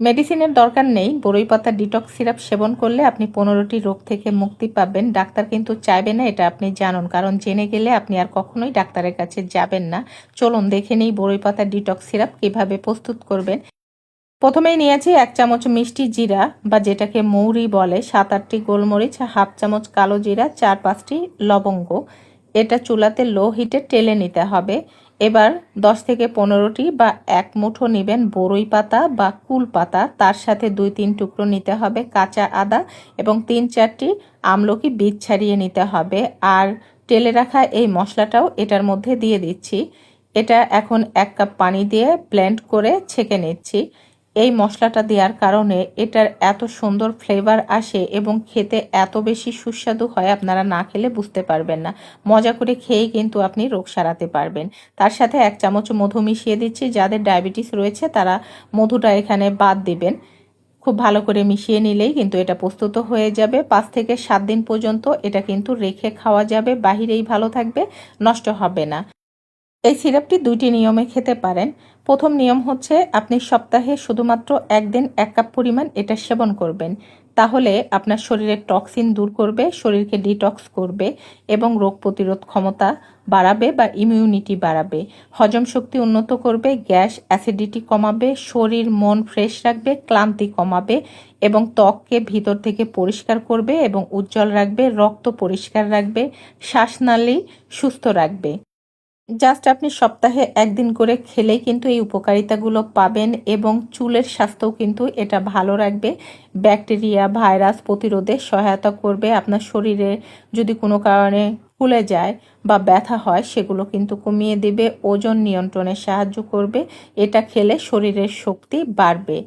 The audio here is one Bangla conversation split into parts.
মেডিসিনের দরকার নেই। বড়ই পাতা ডিটক্স সিরাপ সেবন করলে আপনি পনেরোটি রোগ থেকে মুক্তি পাবেন। ডাক্তার কিন্তু চাইবে না, এটা আপনি জানুন। কারণ জেনে গেলে আপনি আর কখনোই ডাক্তারের কাছে যাবেন না। চলুন দেখে নিই বড়ই পাতা ডিটক্স সিরাপ কীভাবে প্রস্তুত করবেন। প্রথমেই নিয়েছি এক চামচ মিষ্টি জিরা বা যেটাকে মৌরি বলে। সাত আটটি গোলমরিচ, হাফ চামচ কালো জিরা, চার পাঁচটি লবঙ্গ। এটা চুলাতে লো হিটে টেলে নিতে হবে। এবার দশ থেকে পনেরোটি বা এক মুঠো নেবেন বড়ই পাতা বা কুল পাতা। তার সাথে দুই তিন টুকরো নিতে হবে কাঁচা আদা এবং তিন চারটি আমলকি বীজ ছাড়িয়ে নিতে হবে। আর টেলে রাখা এই মশলাটাও এটার মধ্যে দিয়ে দিচ্ছি। এটা এখন এক কাপ পানি দিয়ে ব্লেন্ড করে ছেঁকে নিচ্ছি। এই মশলাটা দেওয়ার কারণে এটার এত সুন্দর ফ্লেভার আসে এবং খেতে এত বেশি সুস্বাদু হয় আপনারা না খেলে বুঝতে পারবেন না। মজা করে খেয়েই কিন্তু আপনি রোগ সারাতে পারবেন। তার সাথে এক চামচ মধু মিশিয়ে দিচ্ছি। যাদের ডায়াবেটিস রয়েছে তারা মধুটা এখানে বাদ দিবেন। খুব ভালো করে মিশিয়ে নিলেই কিন্তু এটা প্রস্তুত হয়ে যাবে। পাঁচ থেকে সাত দিন পর্যন্ত এটা কিন্তু রেখে খাওয়া যাবে। বাহিরেই ভালো থাকবে, নষ্ট হবে না। এই সিরাপটি দুইটি নিয়মে খেতে পারেন। প্রথম নিয়ম হচ্ছে আপনি সপ্তাহে শুধুমাত্র একদিন এক কাপ পরিমাণ এটা সেবন করবেন। তাহলে আপনার শরীরের টক্সিন দূর করবে, শরীরকে ডিটক্স করবে এবং রোগ প্রতিরোধ ক্ষমতা বাড়াবে বা ইমিউনিটি বাড়াবে। হজম শক্তি উন্নত করবে, গ্যাস অ্যাসিডিটি কমাবে, শরীর মন ফ্রেশ রাখবে, ক্লান্তি কমাবে এবং ত্বককে ভিতর থেকে পরিষ্কার করবে এবং উজ্জ্বল রাখবে, রক্ত পরিষ্কার রাখবে, শ্বাসনালী সুস্থ রাখবে। জাস্ট আপনি সপ্তাহে একদিন করে খেলেই কিন্তু এই উপকারিতাগুলো পাবেন এবং চুলের স্বাস্থ্যও কিন্তু এটা ভালো রাখবে। ব্যাকটেরিয়া, ভাইরাস প্রতিরোধে সহায়তা করবে। আপনার শরীরে যদি কোনো কারণে ফুলে যায় বা ব্যথা হয়, সেগুলো কিন্তু কমিয়ে দেবে। ওজন নিয়ন্ত্রণে সাহায্য করবে। এটা খেলে শরীরের শক্তি বাড়বে।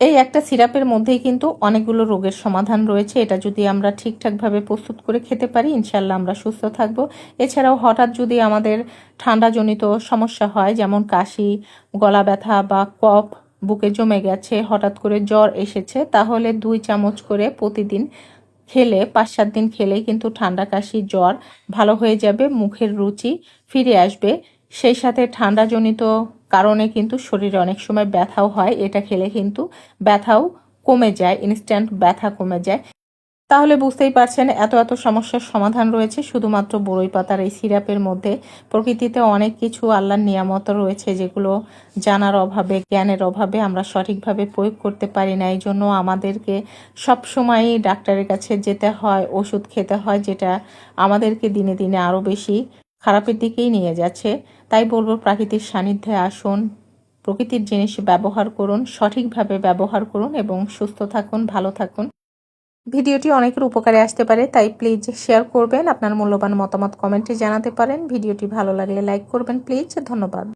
এই একটা সিরাপের মধ্যেই কিন্তু অনেকগুলো রোগের সমাধান রয়েছে। এটা যদি আমরা ঠিকঠাকভাবে প্রস্তুত করে খেতে পারি ইনশাল্লাহ আমরা সুস্থ থাকব। এছাড়াও হঠাৎ যদি আমাদের ঠান্ডাজনিত সমস্যা হয়, যেমন কাশি, গলা ব্যথা বা কফ, বুকে জমে গেছে, হঠাৎ করে জ্বর এসেছে, তাহলে দুই চামচ করে প্রতিদিন খেলে, পাঁচ সাত দিন খেলেই কিন্তু ঠান্ডা, কাশি, জ্বর ভালো হয়ে যাবে, মুখের রুচি ফিরে আসবে। সেই সাথে ঠান্ডাজনিত কারণে কিন্তু শরীরে অনেক সময় ব্যথাও হয়। এটা খেলে কিন্তু ব্যথাও কমে যায় ইনস্ট্যান্ট ব্যথা কমে যায়। তাহলে বুঝতেই পারছেন এত এত সমস্যার সমাধান রয়েছে। শুধুমাত্র বড়ই পাতার এই সিরাপের মধ্যে প্রকৃতিতে অনেক কিছু আল্লাহর নিয়ামত রয়েছে যেগুলো জানার অভাবে, জ্ঞানের অভাবে আমরা সঠিকভাবে প্রয়োগ করতে পারি না। এই জন্য আমাদেরকে সবসময়ই ডাক্তারের কাছে যেতে হয়, ওষুধ খেতে হয়, যেটা আমাদেরকে দিনে দিনে আরও বেশি খারাপের দিকেই নিয়ে যাচ্ছে। তাই বলব, প্রাকৃতিক সান্নিধ্যে আসুন, প্রকৃতির জিনিস ব্যবহার করুন, সঠিকভাবে ব্যবহার করুন এবং সুস্থ থাকুন, ভালো থাকুন। ভিডিওটি অনেকের উপকারে আসতে পারে, তাই প্লিজ শেয়ার করবেন। আপনার মূল্যবান মতামত কমেন্টে জানাতে পারেন। ভিডিওটি ভালো লাগলে লাইক করবেন, প্লিজ। ধন্যবাদ।